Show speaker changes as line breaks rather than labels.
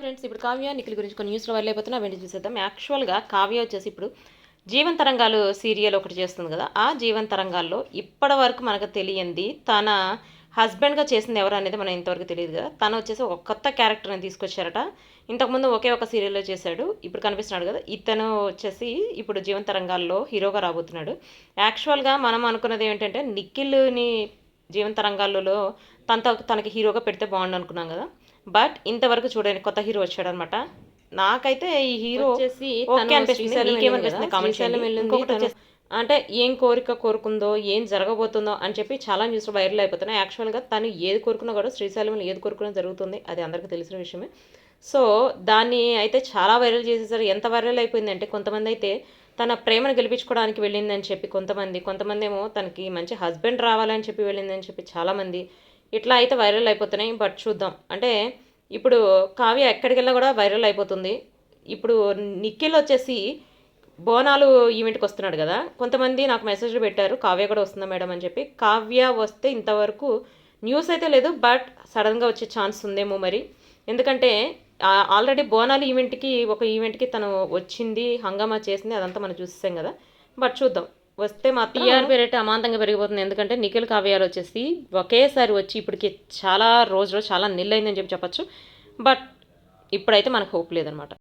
Friends ఇప్పుడు కావ్య నిఖిల్ గురించి కొన్ని న్యూస్లో వైరల్ అయిపోతున్నా వెంటనే చూసేద్దాం. యాక్చువల్గా కావ్య వచ్చేసి ఇప్పుడు జీవన్ తరంగాలు సీరియల్ ఒకటి చేస్తుంది కదా. ఆ జీవన్ తరంగాల్లో ఇప్పటి వరకు మనకు తెలియంది తన హస్బెండ్గా చేసింది ఎవరు అనేది మనం ఇంతవరకు తెలియదు కదా. తను వచ్చేసి ఒక కొత్త క్యారెక్టర్ని తీసుకొచ్చారట. ఇంతకుముందు ఒకే ఒక సీరియల్లో చేశాడు. ఇప్పుడు కనిపిస్తున్నాడు కదా. ఇతను వచ్చేసి ఇప్పుడు జీవన్ తరంగాల్లో హీరోగా రాబోతున్నాడు. యాక్చువల్గా మనం అనుకున్నది ఏంటంటే నిఖిల్ని జీవన్ తరంగాల్లో తనతో తనకి హీరోగా పెడితే బాగుండు అనుకున్నాం కదా. బట్ ఇంతవరకు చూడండి కొత్త హీరో వచ్చాడనమాట నాకైతే ఈ హీరో ఓకే అనిపిస్తుంది. కామెంట్ అంటే ఏం కోరిక కోరుకుందో ఏం జరగబోతుందో అని చెప్పి చాలా న్యూస్లో వైరల్ అయిపోతున్నాయి. యాక్చువల్గా తను ఏది కోరుకున్నా కూడా శ్రీశైలంలో ఏది కోరుకున్నా జరుగుతుంది. అది అందరికీ తెలిసిన విషయమే. సో దాన్ని అయితే చాలా వైరల్ చేసేసారు. ఎంత వైరల్ అయిపోయిందంటే కొంతమంది అయితే తన ప్రేమను గెలిపించుకోవడానికి వెళ్ళిందని చెప్పి కొంతమంది కొంతమంది ఏమో తనకి మంచి హస్బెండ్ రావాలని చెప్పి వెళ్ళిందని చెప్పి చాలామంది ఇట్లా అయితే వైరల్ అయిపోతున్నాయి బట్ చూద్దాం. అంటే ఇప్పుడు కావ్య ఎక్కడికెళ్ళా కూడా వైరల్ అయిపోతుంది. ఇప్పుడు నిఖిల్ వచ్చేసి బోనాలు ఈవెంట్కి వస్తున్నాడు కదా. కొంతమంది నాకు మెసేజ్లు పెట్టారు కావ్య కూడా వస్తుందా మేడం అని చెప్పి. కావ్య వస్తే ఇంతవరకు న్యూస్ అయితే లేదు బట్ సడన్గా వచ్చే ఛాన్స్ ఉందేమో మరి. ఎందుకంటే ఆల్రెడీ బోనాలు ఈవెంట్కి ఒక ఈవెంట్కి తను వచ్చింది హంగామా చేసింది అదంతా మనం చూసేసాం కదా. బట్ చూద్దాం. వస్తే మాత్రం టీఆర్పీ రేట్ అమాంతంగా పెరిగిపోతుంది. ఎందుకంటే నిఖిల్ కావ్యాలు వచ్చేసి ఒకేసారి వచ్చి ఇప్పటికి చాలా రోజులు చాలా నిల్లైందని చెప్పి చెప్పచ్చు. బట్ ఇప్పుడైతే మనకు హోప్ లేదనమాట.